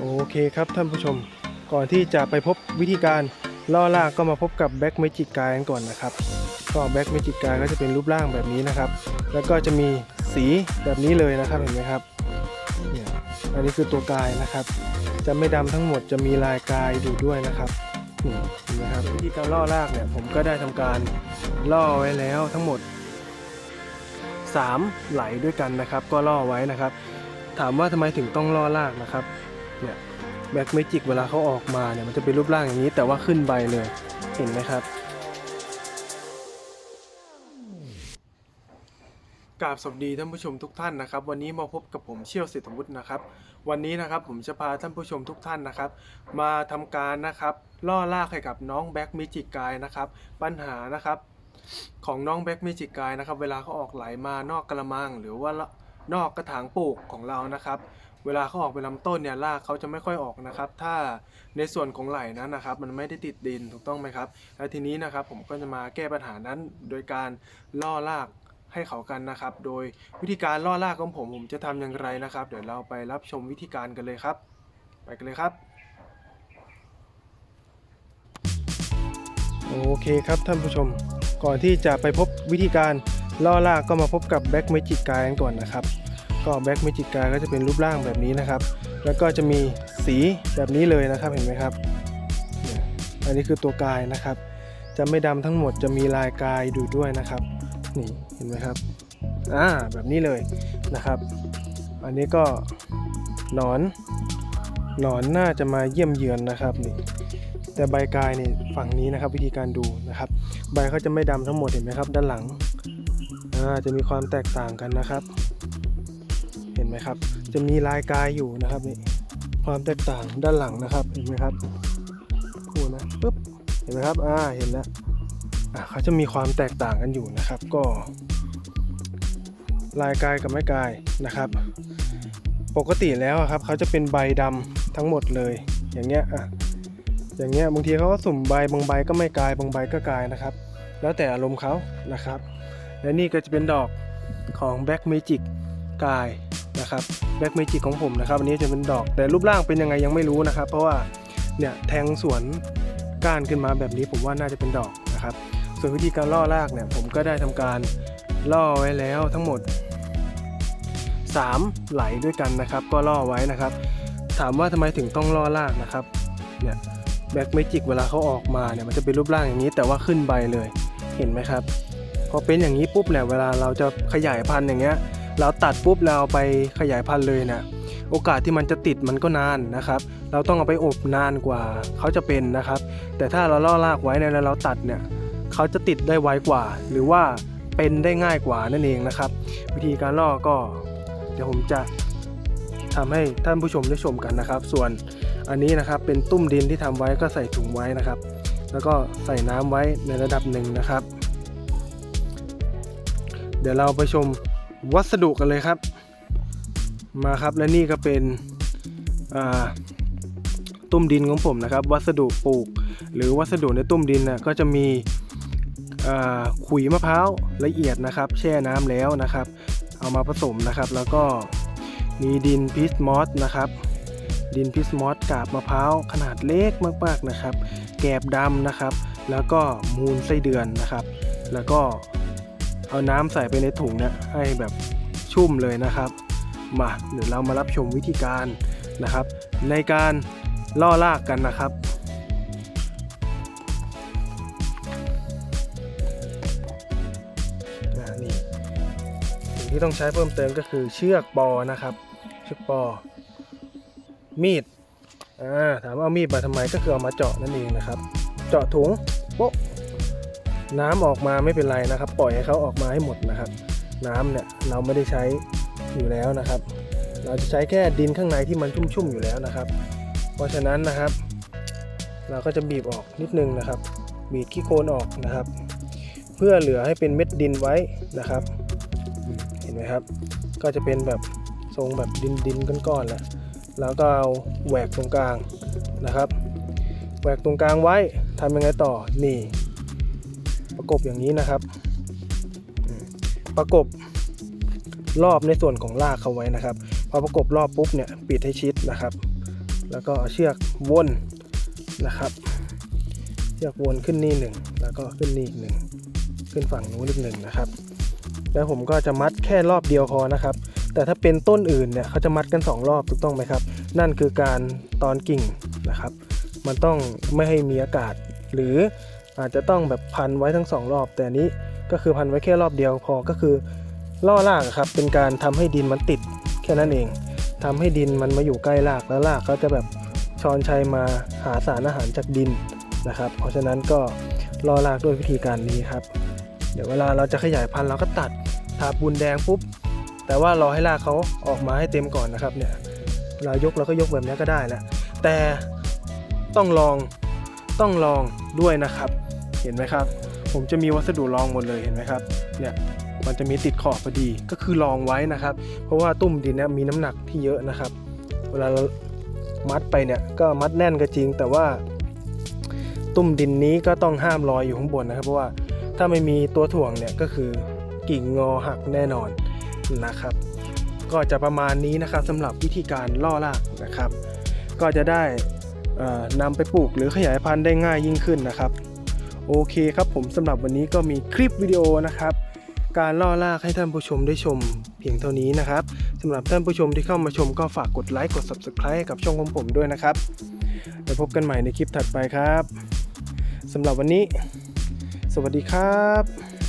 โอเคครับท่านผู้ชม ก่อนที่จะไปพบวิธีการล่อลากก็มาพบกับแบ็กเมจิกกายกันก่อนนะครับก็แบ็กเมจิกกายก็จะเป็นรูปร่างแบบนี้นะครับ แล้วก็จะมีสีแบบนี้เลยนะครับเห็นไหมครับเนี่ยอันนี้คือตัวกายนะครับ จะไม่ดำทั้งหมดจะมีลายกายอยู่ด้วยนะครับนี่เห็นไหมครับวิธีการล่อลากเนี่ยผมก็ได้ทำการล่อไว้แล้วทั้งหมด 3 ไหลด้วยกันนะครับ ก็ล่อไว้นะครับ ถามว่าทำไมถึงต้องล่อลากนะครับ เนี่ยแบ็กเมจิกเวลาเขาออกมาเนี่ยมันจะเป็นรูปร่างอย่างนี้แต่ว่าขึ้นใบเลยเห็นไหมครับกราบสวัสดีท่านผู้ชมทุกท่านนะครับ วันนี้มาพบกับผมเชี่ยวเศรษฐวุฒินะครับ วันนี้นะครับผมจะพาท่านผู้ชมทุกท่านนะครับ มาทำการนะครับ ล่อล่าให้กับน้องแบ็กเมจิกกายนะครับ ปัญหานะครับ ของน้องแบ็กเมจิกกายนะครับ เวลาเขาออกไหลมานอกกระมัง หรือว่านอกกระถางปลูกของเรานะครับ เวลาเขาออกเป็นลำต้นเนี่ยรากเขาจะไม่ค่อยออกนะครับ ถ้าในส่วนของไหลนั้นนะครับ มันไม่ได้ติดดินถูกต้องไหมครับ และทีนี้นะครับผมก็จะมาแก้ปัญหานั้นโดยการล่อรากให้เขากันนะครับ โดยวิธีการล่อรากของผมผมจะทำอย่างไรนะครับ เดี๋ยวเราไปรับชมวิธีการกันเลยครับ ไปกันเลยครับโอเคครับท่านผู้ชมก่อนที่จะไปพบวิธีการล่อลากก็มาพบกับแบ็กเมจิกกายกันก่อนนะครับ ก็แบ็กเมจิกกายก็จะเป็นรูปร่างแบบนี้นะครับ แล้วก็จะมีสีแบบนี้เลยนะครับเห็นไหมครับ อันนี้คือตัวกายนะครับ จะไม่ดำทั้งหมดจะมีลายกายอยู่ด้วยนะครับนี่เห็นไหมครับอ่าแบบนี้เลยนะครับ อันนี้ก็หนอนหนอนน่าจะมาเยี่ยมเยือนนะครับนี่แต่ใบกายนี่ฝั่งนี้นะครับวิธีการดูนะครับ ใบเขาจะไม่ดำทั้งหมดเห็นไหมครับ ด้านหลังอ่าจะมีความแตกต่างกันนะครับ ไหมครับ จะมีลายกายอยู่นะครับนี่ความแตกต่างด้านหลังนะครับเห็นไหมครับคู่นะปึ๊บเห็นไหมครับอ่าเห็นแล้วอ่าเขาจะมีความแตกต่างกันอยู่นะครับ ก็ ลายกายกับไม่กายนะครับ ปกติแล้วครับเขาจะเป็นใบดำทั้งหมดเลย อย่างเงี้ยอะอย่างเงี้ยบางทีเขาก็สุ่มใบบางใบก็ไม่กายบางใบก็กายนะครับ แล้วแต่อารมณ์เขานะครับ และนี่ก็จะเป็นดอกของ Black Magic กาย นะครับ Black Magic ของผมนะครับอันนี้จะเป็นดอกแต่รูปร่างเป็นยังไงยังไม่รู้นะครับ เพราะว่าเนี่ยแทงสวนก้านขึ้นมาแบบนี้ผมว่าน่าจะเป็นดอกนะครับ ส่วนวิธีการล่อรากเนี่ยผมก็ได้ทำการล่อไว้แล้วทั้งหมด 3 ไหลด้วยกันนะครับ ก็ล่อไว้นะครับ ถามว่าทำไมถึงต้องล่อรากนะครับเนี่ยแบ็กเมจิกเวลาเขาออกมาเนี่ยมันจะเป็นรูปร่างอย่างนี้ แต่ว่าขึ้นใบเลยเห็นไหมครับพอเป็นอย่างนี้ปุ๊บเนี่ยเวลาเราจะขยายพันธุ์อย่างเงี้ย เราตัดปุ๊บเราไปขยายพันธุ์เลยเนี่ยโอกาสที่มันจะติดมันก็นานนะครับ เราต้องเอาไปอบนานกว่าเขาจะเป็นนะครับ แต่ถ้าเราล่อรากไว้เนี่ยแล้วเราตัดเนี่ยเขาจะติดได้ไวกว่า หรือว่าเป็นได้ง่ายกว่านั่นเองนะครับ วิธีการล่อก็ เดี๋ยวผมจะทำให้ท่านผู้ชมได้ชมกันนะครับ ส่วนอันนี้นะครับเป็นตุ้มดินที่ทำไว้ก็ใส่ถุงไว้นะครับ แล้วก็ใส่น้ำไว้ในระดับหนึ่งนะครับ เดี๋ยวเราไปชม วัสดุกันเลยครับ มาครับและนี่ก็เป็นตุ้มดินของผมนะครับ วัสดุปลูก หรือวัสดุในตุ้มดินนะก็จะมีขุยมะพร้าวละเอียดนะครับ แช่น้ำแล้วนะครับ เอามาผสมนะครับ แล้วก็มีดินพิสมอสนะครับ ดินพิสมอสกาบมะพร้าวขนาดเล็กมากๆนะครับ แกบดำนะครับ แล้วก็มูลไส้เดือนนะครับ แล้วก็ เอาน้ำใส่ไปในถุงเนี่ยให้แบบชุ่มเลยนะครับมาเดี๋ยวเรามารับชมวิธีการนะครับ ในการล่อลากกันนะครับนี่สิ่งที่ต้องใช้เพิ่มเติมก็คือเชือกปอนะครับ เชือกปอ มีดอ่าถามว่าเอามีดมาทำไมก็คือเอามาเจาะนั่นเองนะครับ เจาะถุงโป๊ะ น้ำออกมาไม่เป็นไรนะครับ ปล่อยให้เขาออกมาให้หมดนะครับ น้ำเนี่ยเราไม่ได้ใช้อยู่แล้วนะครับ เราจะใช้แค่ดินข้างในที่มันชุ่มๆอยู่แล้วนะครับ เพราะฉะนั้นนะครับ เราก็จะบีบออกนิดนึงนะครับ บีบขี้โคลนออกนะครับ เพื่อเหลือให้เป็นเม็ดดินไว้นะครับ เห็นไหมครับ ก็จะเป็นแบบทรงแบบดินดินก้อนๆแหละแล้วก็เอาแหวกตรงกลางนะครับแหวกตรงกลางไว้ทำยังไงต่อนี่ ประกบอย่างนี้นะครับ ประกบรอบในส่วนของรากเขาไว้นะครับ พอประกบรอบปุ๊บเนี่ยปิดให้ชิดนะครับ แล้วก็เอาเชือกวนนะครับเชือกวนขึ้นนี่หนึ่งแล้วก็ขึ้นนี่อีกหนึ่งขึ้นฝั่งนู้นอีกหนึ่งนะครับ แล้วผมก็จะมัดแค่รอบเดียวพอนะครับ แต่ถ้าเป็นต้นอื่นเนี่ยเขาจะมัดกัน 2 รอบถูกต้องไหมครับ นั่นคือการตอนกิ่งนะครับ มันต้องไม่ให้มีอากาศ หรือ อาจจะต้องแบบพันไว้ทั้งสองรอบ แต่อันนี้ก็คือพันไว้แค่รอบเดียวพอก็คือล่อรากครับเป็นการทำให้ดินมันติดแค่นั้นเองทำให้ดินมันมาอยู่ใกล้รากแล้วรากเขาจะแบบชอนชัยมาหาสารอาหารจากดินนะครับ เพราะฉะนั้นก็ล่อรากด้วยวิธีการนี้ครับ เดี๋ยวเวลาเราจะขยายพันธุ์เราก็ตัดทาปูนแดงปุ๊บแต่ว่ารอให้รากเขาออกมาให้เต็มก่อนนะครับเนี่ยเวลายกเราก็ยกแบบนี้ก็ได้แหละแต่ต้องลองต้องลองด้วยนะครับ เห็นไหมครับ ผมจะมีวัสดุรองหมดเลยเห็นไหมครับเนี่ยมันจะมีติดขอบพอดีก็คือรองไว้นะครับ เพราะว่าตุ้มดินเนี่ยมีน้ำหนักที่เยอะนะครับ เวลาเรามัดไปเนี่ยก็มัดแน่นก็จริง แต่ว่า ตุ้มดินนี้ก็ต้องห้ามลอยอยู่ข้างบนนะครับ เพราะว่าถ้าไม่มีตัวถ่วงเนี่ยก็คือกิ่งงอหักแน่นอนนะครับ ก็จะประมาณนี้นะครับสำหรับวิธีการล่อรากนะครับ ก็จะได้นำไปปลูกหรือขยายพันธุ์ได้ง่ายยิ่งขึ้นนะครับ โอเคครับผมสำหรับวันนี้ก็มีคลิปวิดีโอนะครับ การล่อลากให้ท่านผู้ชมได้ชมเพียงเท่านี้นะครับสำหรับท่านผู้ชมที่เข้ามาชมก็ฝากกดไลค์กด Subscribe กับช่องของผมด้วยนะครับแล้วพบกันใหม่ในคลิปถัดไปครับสำหรับวันนี้ สวัสดีครับ